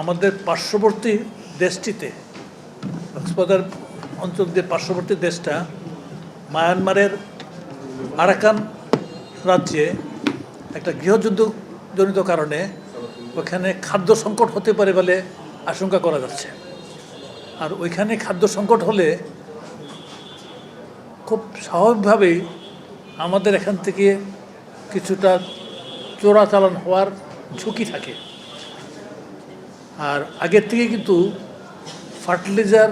আমাদের পার্শ্ববর্তী দেশটিতে, কক্সবাজার অঞ্চল দিয়ে পার্শ্ববর্তী দেশটা, মায়ানমারের আরাকান রাজ্যে একটা গৃহযুদ্ধ জনিত কারণে ওখানে খাদ্য সংকট হতে পারে বলে আশঙ্কা করা যাচ্ছে। আর ওইখানে খাদ্য সংকট হলে খুব স্বাভাবিকভাবেই আমাদের এখান থেকে কিছুটা চোরাচালান হওয়ার ঝুঁকি থাকে। আর আগের থেকে কিন্তু ফার্টিলাইজার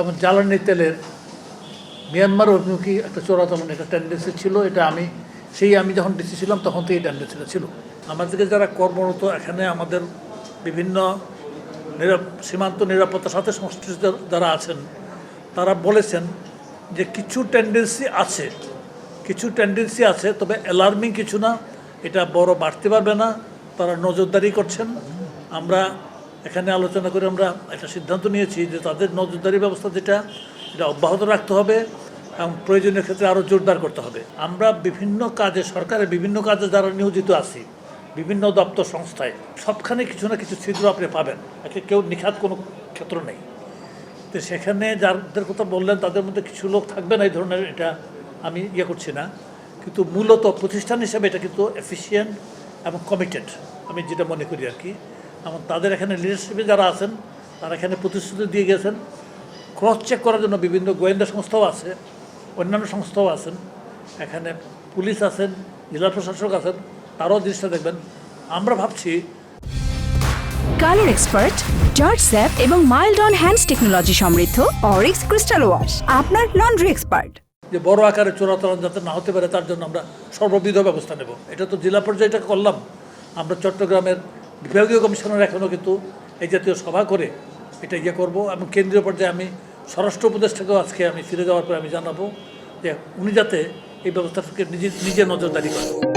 এবং জ্বালানি তেলের মিয়ানমার অভিমুখী একটা চোরাচালান একটা টেন্ডেন্সি ছিল, এটা আমি, সেই আমি যখন ডিসি ছিলাম তখন থেকে এই টেন্ডেন্সিটা ছিল। আমাদেরকে যারা কর্মরত এখানে আমাদের বিভিন্ন সীমান্ত নিরাপত্তার সাথে সংশ্লিষ্ট যারা আছেন, তারা বলেছেন যে কিছু টেন্ডেন্সি আছে, কিছু টেন্ডেন্সি আছে, তবে অ্যালার্মিং কিছু না। এটা বড় বাড়তে পারবে না, তারা নজরদারি করছেন। আমরা এখানে আলোচনা করে আমরা একটা সিদ্ধান্ত নিয়েছি যে তাদের নজরদারি ব্যবস্থা যেটা, এটা অব্যাহত রাখতে হবে এবং প্রয়োজনীয় ক্ষেত্রে আরও জোরদার করতে হবে। আমরা বিভিন্ন কাজে, সরকারের বিভিন্ন কাজে যারা নিয়োজিত আছি, বিভিন্ন দপ্তর, সংস্থায়, সবখানে কিছু না কিছু ছিদ্র আপনি পাবেন। একে কেউ নিখাত কোনো ক্ষেত্র নেই। তো সেখানে যাদের কথা বললেন, তাদের মধ্যে কিছু লোক থাকবে না এই ধরনের, এটা আমি ইয়ে করছি না। কিন্তু মূলত প্রতিষ্ঠান হিসেবে এটা কিন্তু এফিসিয়েন্ট এবং কমিটেড আমি যেটা মনে করি আর কি। এবং তাদের এখানে লিডারশিপে যারা আছেন তারা এখানে প্রতিশ্রুতি দিয়ে গেছেন। ক্রস চেক করার জন্য বিভিন্ন গোয়েন্দা সংস্থাও আছে অন্যান্য সংস্থাও আছেন। এখানে পুলিশ আছেন জেলা প্রশাসক আছেন তারাও দৃষ্টি দেখবেন। আমরা ভাবছি কালার এক্সপার্ট জর্জ স্যাপ এবং মাইল্ড অন হ্যান্ডস টেকনোলজি সমৃদ্ধ অরিক্স ক্রিস্টাল ওয়াশ আপনার লন্ড্রি এক্সপার্ট। যে বড় আকারে চোরাচালান যাতে না হতে পারে তার জন্য আমরা সর্ববিধ ব্যবস্থা নেব। এটা তো জেলা পর্যায়ে এটা করলাম। আমরা চট্টগ্রামের বিভাগীয় কমিশনার এখনও কিন্তু এই জাতীয় সভা করে এটা ইয়ে করব। এবং কেন্দ্রীয় পর্যায়ে আমি স্বরাষ্ট্র উপদেষ্টাকেও আজকে আমি ফিরে যাওয়ার পরে আমি জানাব যে উনি যাতে এই ব্যবস্থাটাকে নিজে নিজে নজরদারি করেন